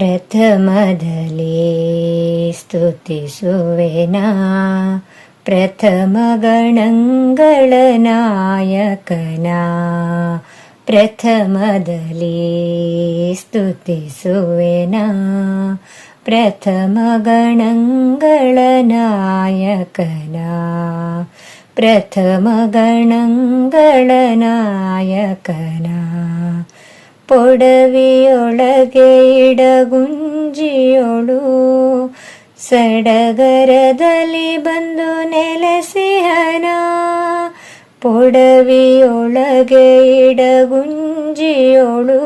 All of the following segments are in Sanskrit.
प्रथमदले स्तुतिसुवेना प्रथम प्रथमदले स्तुतिसुवेना प्रथमगणङ्गलनायकना प्रथमगणङ्गलनायकना प्रथम प्रथम ಪೊಡವೆಯೊಳಗೆ ಇಡಗುಂಜಿಯೊಳು ಸಡಗರದಲ್ಲಿ ಬಂದು ನೆಲೆಸಿಹನ ಪೊಡವೆಯೊಳಗೆ ಇಡಗುಂಜಿಯೊಳು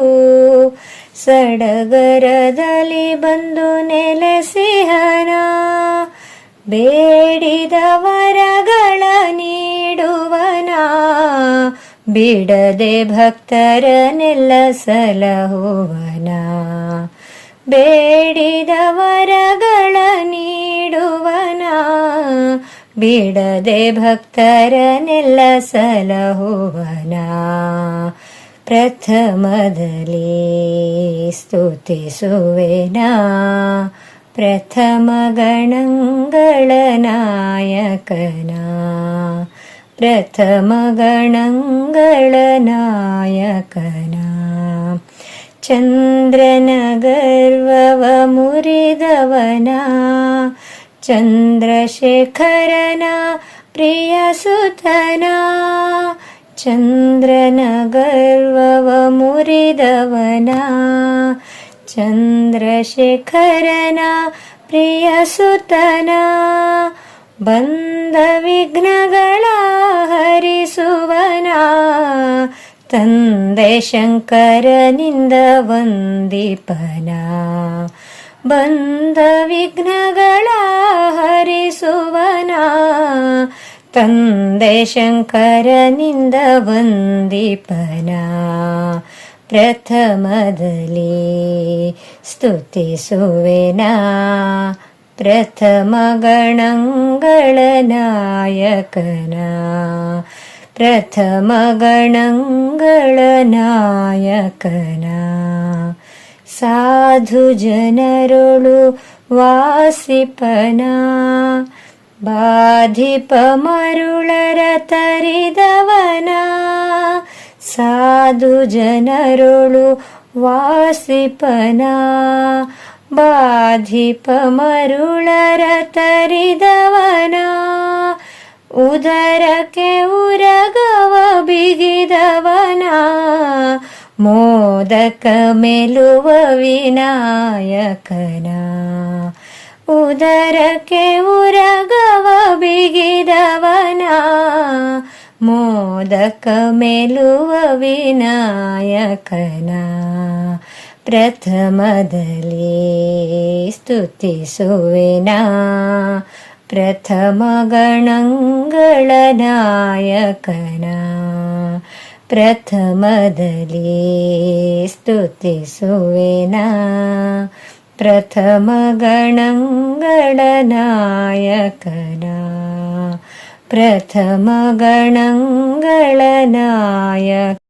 ಸಡಗರದಲ್ಲಿ ಬಂದು ನೆಲೆಸಿಹನ ಬೇಡಿದವರ ಬೇಡ ದೇ ಭಕ್ತರನೆಲ್ಲಸಲಹುವನ ಬೇಡಿದವರಗಳನೀಡುವನ ಬೇಡ ದೇ ಭಕ್ತರನೆಲ್ಲಸಲಹುವನ ಪ್ರಥಮದಲಿ ಸ್ತುತಿಸುವೇನಾ ಪ್ರಥಮ ಗಣಂಗಳಾಯಕನ प्रथमगणङ्गणनायकनां चन्द्रनगर्वमुरिदवना चन्द्रशेखरना प्रियसुतना चन्द्रनगर्वमुरिदवना चन्द्रशेखरना प्रियसुतना बन्धविघ्नगण हरिसुवना तन्दे शङ्कर निन्द तन्दे शङ्कर प्रथमदले स्तुतिसुवेना प्रथमगणङ्गणनायकना प्रथमगणङ्गणनायकना साधुजनरुळु वासिपना बाधिपमरुळरतरिदवना साधुजनरुळु वासिपना ಬಾಜಿಪಮರುಳರತರಿದವನ ಉದರಕ್ಕೆ ಉರಗವ ಬಿಗಿದವನ ಮೋದಕ ಮೆಲುವ ವಿನಾಯಕನ ಉದರಕ್ಕೆ ಉರಗವ ಬಿಗಿದವನ ಮೋದಕ ಮೆಲುವ ವಿನಾಯಕನ प्रथमदले स्तुतिसुविना प्रथमगणङ्गलनायकना प्रथम स्तुतिसुविना प्रथमगणङ्गलनायकना प्रथम प्रथम प्रथम